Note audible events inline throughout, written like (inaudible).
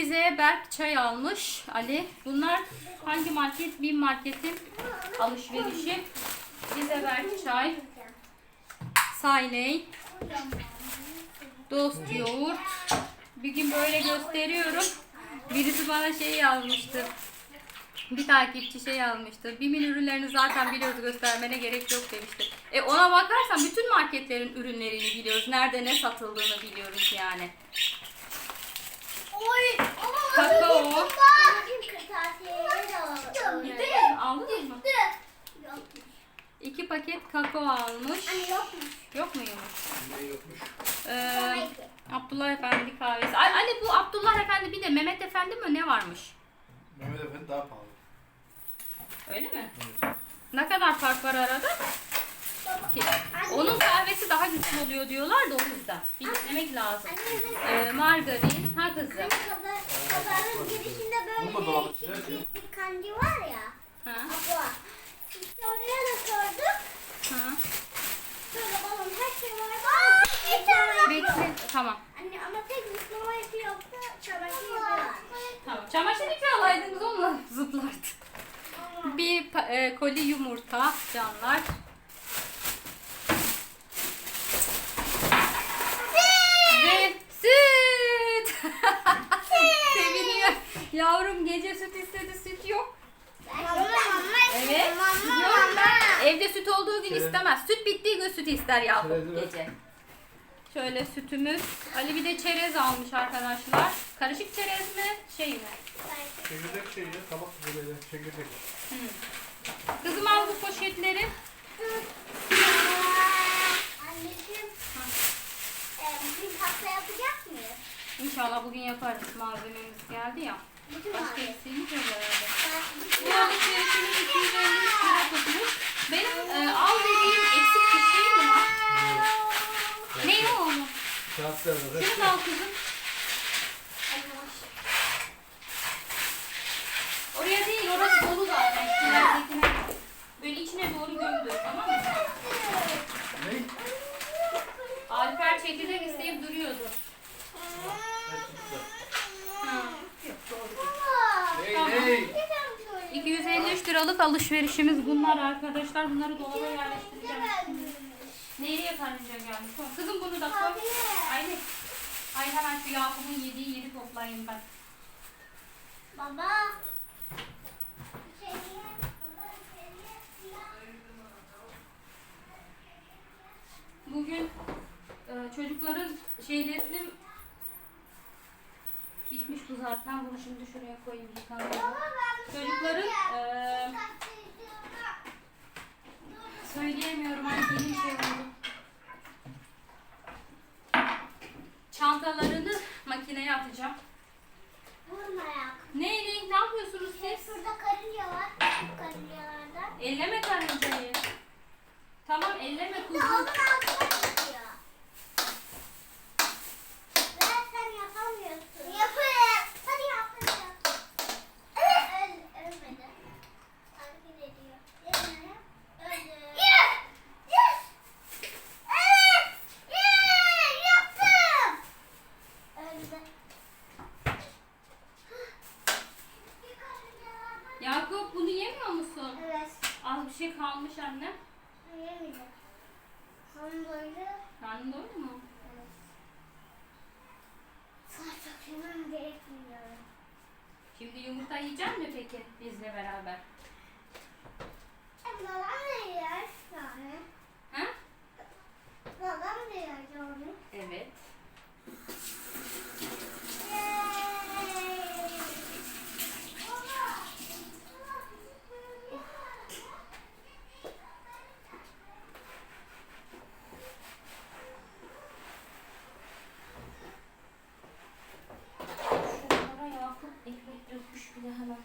Rize'ye Berk çay almış Ali. Bunlar hangi market? Bin marketin alışverişi. Rize Berk çay. Sayley. Dost yoğurt. Bir gün böyle gösteriyorum. Birisi bana şey yazmıştı. Bir takipçi şey yazmıştı. Bimin ürünlerini zaten biliyoruz göstermene gerek yok demişti. E ona bakarsan bütün marketlerin ürünlerini biliyoruz. Nerede ne satıldığını biliyoruz yani. Oy. Kakao. Bugün kırtasiyeleri de aldım. Gitti mi? Aldınız mı? Yok. İki kakao almış. Anne yokmuş. Yok muymuş? Ne yokmuş? Ee, Abdullah Efendi kahvesi. Ay, Ali bu Abdullah Efendi bir de Mehmet Efendi mi ne varmış? Mehmet Efendi daha pahalı. Öyle mi? Ne kadar fark var arada? Ki, onun kahvesi daha güzel oluyor diyorlar da o yüzden. Bir denemek lazım. Anne Ee, margarin. Ha kızım. hani pazar, pazarın girişinde böyle bir, kanci var ya. Ha. Abla. İşte oraya da koyduk. Ha. Böyle balon her şey var. Aa, bir tane. Bekle. Tamam. Anne ama tek zıplama ipi yoksa çamaşır yapıyorlar. Tamam. Çamaşır ipi alaydınız onunla (laughs) zıplardı. Bir e, koli yumurta canlar. Ve (laughs) süt. Seviniyor. Yavrum gece süt istedi süt yok. Evet. Mama Diyorum mama. ben. Evde süt olduğu gün istemez. Süt bittiği gün süt ister Yakup Çerezi ver. gece. Şöyle sütümüz. Ali bir de çerez almış arkadaşlar. Karışık çerez mi? Şey mi? Çekirdek şey ya. Tabak böyle çekirdek. Kızım al bu poşetleri. Anneciğim. E, bugün pasta yapacak mıyız? İnşallah bugün yaparız. Malzememiz geldi ya. Başka eksiğimiz yok herhalde. Ben- bütün Bu alışverişimiz 253 lira tutmuş. Benim e, al dediğim eksik bir şey mi var? Ne o oğlum? Kağıtlar da. Şunu da al kızım. Oraya değil, orası dolu zaten. İleridekine. Böyle içine doğru gömdür, tamam mı? Ne? Alper çekirdek isteyip duruyordu. Ha. Yok, doğru değil. Baba. Ney ney? Bir tane söyle. 253 liralık alışverişimiz bunlar arkadaşlar. Bunları dolaba yerleştireceğim. Nereye karınca gelmiş? Tamam, Kızım bunu da koy. Ay, ay hemen şu Yakup'un yediği yeri toplayayım ben. Baba. Bugün e, çocukların şeylerini bitmiş bu zaten. Bunu şimdi şuraya koyayım yıkanmaya. Çocukların e, söyleyemiyorum hani şey kalmış anne. Son böyle. Karnın doydu mu? Evet. Sarsak yemem gerekmiyor. Şimdi yumurta yiyecek mi peki bizle beraber? E, babam da yer yani. Ha? Babam da yer onu. Evet. Şuralara Yakup ekmek dökmüş bile hemen.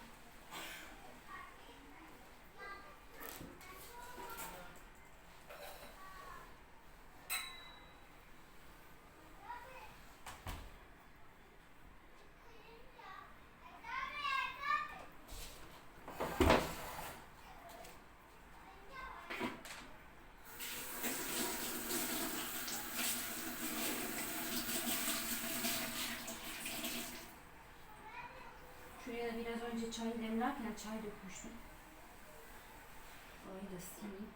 Önce çay demlerken çay dökmüştüm. Orayı da sileyim.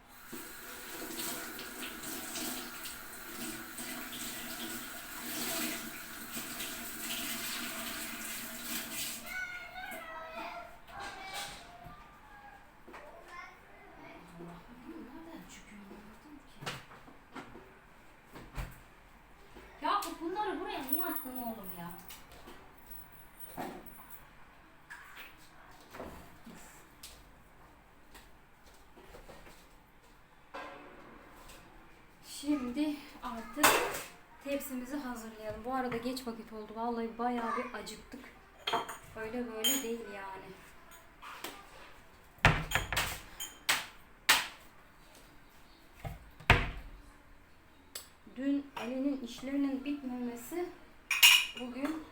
Bu arada geç vakit oldu. Vallahi bayağı bir acıktık. Öyle böyle değil yani. Dün Ali'nin işlerinin bitmemesi bugün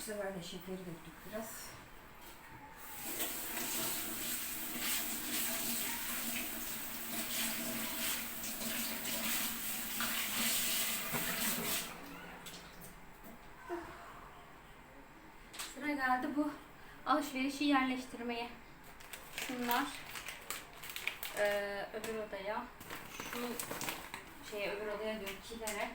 Bu sefer de şekeri döktük biraz. Sıra geldi bu alışverişi yerleştirmeye. Şunlar eee öbür odaya, şu şeye öbür odaya diyorum kilere.